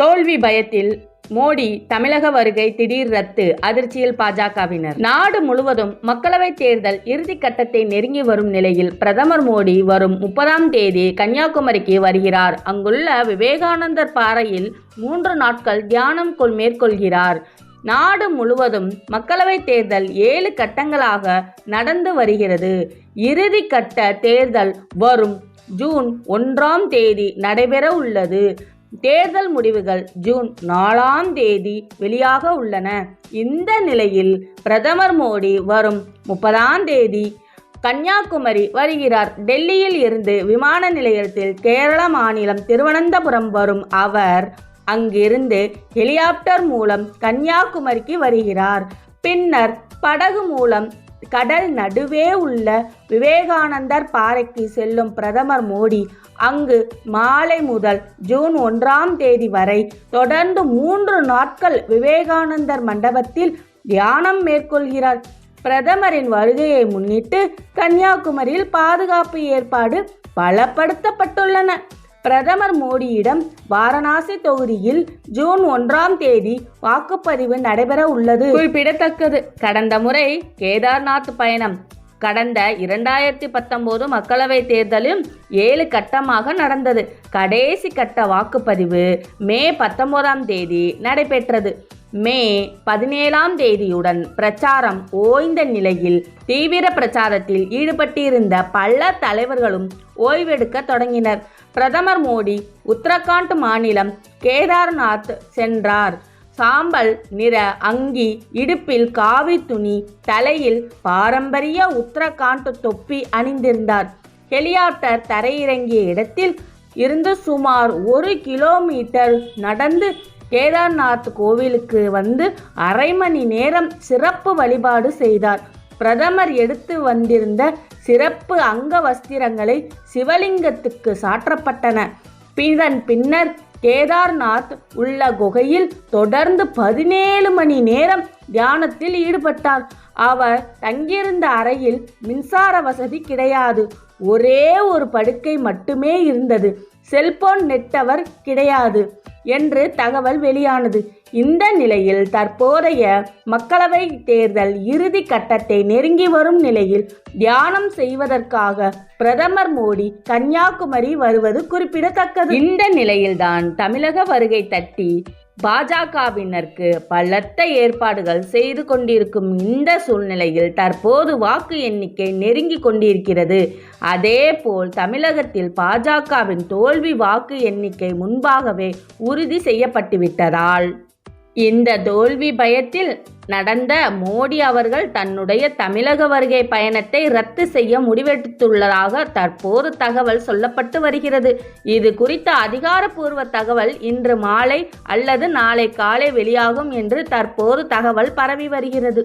தோல்வி பயத்தில் மோடி தமிழக வருகை திடீர் ரத்து அதிர்ச்சியில் பாஜகவினர். நாடு முழுவதும் மக்களவைத் தேர்தல் இறுதி கட்டத்தை நெருங்கி வரும் நிலையில் பிரதமர் மோடி வரும் முப்பதாம் தேதி கன்னியாகுமரிக்கு வருகிறார். அங்குள்ள விவேகானந்தர் பாறையில் மூன்று நாட்கள் தியானம் கொள் மேற்கொள்கிறார். நாடு முழுவதும் மக்களவைத் தேர்தல் ஏழு கட்டங்களாக நடந்து வருகிறது. இறுதி கட்ட தேர்தல் வரும் ஜூன் ஒன்றாம் தேதி நடைபெற உள்ளது. தேர்தல் முடிவுகள் ஜூன் நாலாம் தேதி வெளியாக உள்ளன. இந்த நிலையில் பிரதமர் மோடி வரும் முப்பதாம் தேதி கன்னியாகுமரி வருகிறார். டெல்லியில் இருந்து விமான நிலையத்தில் கேரள மாநிலம் திருவனந்தபுரம் வரும் அவர் அங்கிருந்து ஹெலிகாப்டர் மூலம் கன்னியாகுமரிக்கு வருகிறார். பின்னர் படகு மூலம் கடல் நடுவே உள்ள விவேகானந்தர் பாறைக்கு செல்லும் பிரதமர் மோடி அங்கு மாலை முதல் ஜூன் ஒன்றாம் தேதி வரை தொடர்ந்து மூன்று நாட்கள் விவேகானந்தர் மண்டபத்தில் தியானம் மேற்கொள்கிறார். பிரதமரின் வருகையை முன்னிட்டு கன்னியாகுமரியில் பாதுகாப்பு ஏற்பாடு பலப்படுத்தப்பட்டுள்ளன. பிரதமர் மோடியிடம் வாரணாசி தொகுதியில் ஜூன் ஒன்றாம் தேதி வாக்குப்பதிவு நடைபெற உள்ளது. குறிப்பிடத்தக்கது. கடந்த முறை கேதார்நாத் பயணம். கடந்த இரண்டாயிரத்தி பத்தொன்பது மக்களவைத் தேர்தலும் ஏழு கட்டமாக நடந்தது. கடைசி கட்ட வாக்குப்பதிவு மே பத்தொன்பதாம் தேதி நடைபெற்றது. மே பதினேழாம் தேதியுடன் பிரச்சாரம் ஓய்ந்த நிலையில் தீவிர பிரச்சாரத்தில் ஈடுபட்டிருந்த பல தலைவர்களும் ஓய்வெடுக்க தொடங்கினர். பிரதமர் மோடி உத்தரகாண்ட் மாநிலம் கேதார்நாத் சென்றார். சாம்பல் நிற அங்கி இடுப்பில் காவி துணி தலையில் பாரம்பரிய உத்தரகாண்ட் தொப்பி அணிந்திருந்தார். ஹெலிகாப்டர் தரையிறங்கிய இடத்தில் இருந்து சுமார் ஒரு கிலோமீட்டர் நடந்து கேதார்நாத் கோவிலுக்கு வந்து அரை மணி நேரம் சிறப்பு வழிபாடு செய்தார். பிரதமர் எடுத்து வந்திருந்த சிறப்பு அங்க வஸ்திரங்களை சிவலிங்கத்துக்கு சாற்றப்பட்டன. இதன் பின்னர் கேதார்நாத் உள்ள குகையில் தொடர்ந்து பதினேழு மணி நேரம் தியானத்தில் ஈடுபட்டார். அவர் தங்கியிருந்த அறையில் மின்சார வசதி கிடையாது. ஒரே ஒரு படுக்கை மட்டுமே இருந்தது. செல்போன் நெட்டவர் கிடையாது. என்று தகவல் வெளியானது. இந்த நிலையில் தற்போதைய மக்களவை தேர்தல் இறுதி கட்டத்தை நெருங்கி வரும் நிலையில் தியானம் செய்வதற்காக பிரதமர் மோடி கன்னியாகுமரி வருவது குறிப்பிடத்தக்கது. இந்த நிலையில்தான் தமிழக வருகை தட்டி பாஜகவினருக்கு பலத்த ஏற்பாடுகள் செய்து கொண்டிருக்கும் இந்த சூழ்நிலையில் தற்போது வாக்கு எண்ணிக்கை நெருங்கி கொண்டிருக்கிறது. அதேபோல் தமிழகத்தில் பாஜகவின் தோல்வி வாக்கு எண்ணிக்கை முன்பாகவே உறுதி செய்யப்பட்டுவிட்டதால். இந்த தோல்வி பயத்தில் நடந்த மோடி அவர்கள் தன்னுடைய தமிழக வருகை பயணத்தை ரத்து செய்ய முடிவெடுத்துள்ளதாக தற்போது தகவல் சொல்லப்பட்டு வருகிறது. இது குறித்த அதிகாரப்பூர்வ தகவல் இன்று மாலை அல்லது நாளை காலை வெளியாகும் என்று தற்போது தகவல் பரவி வருகிறது.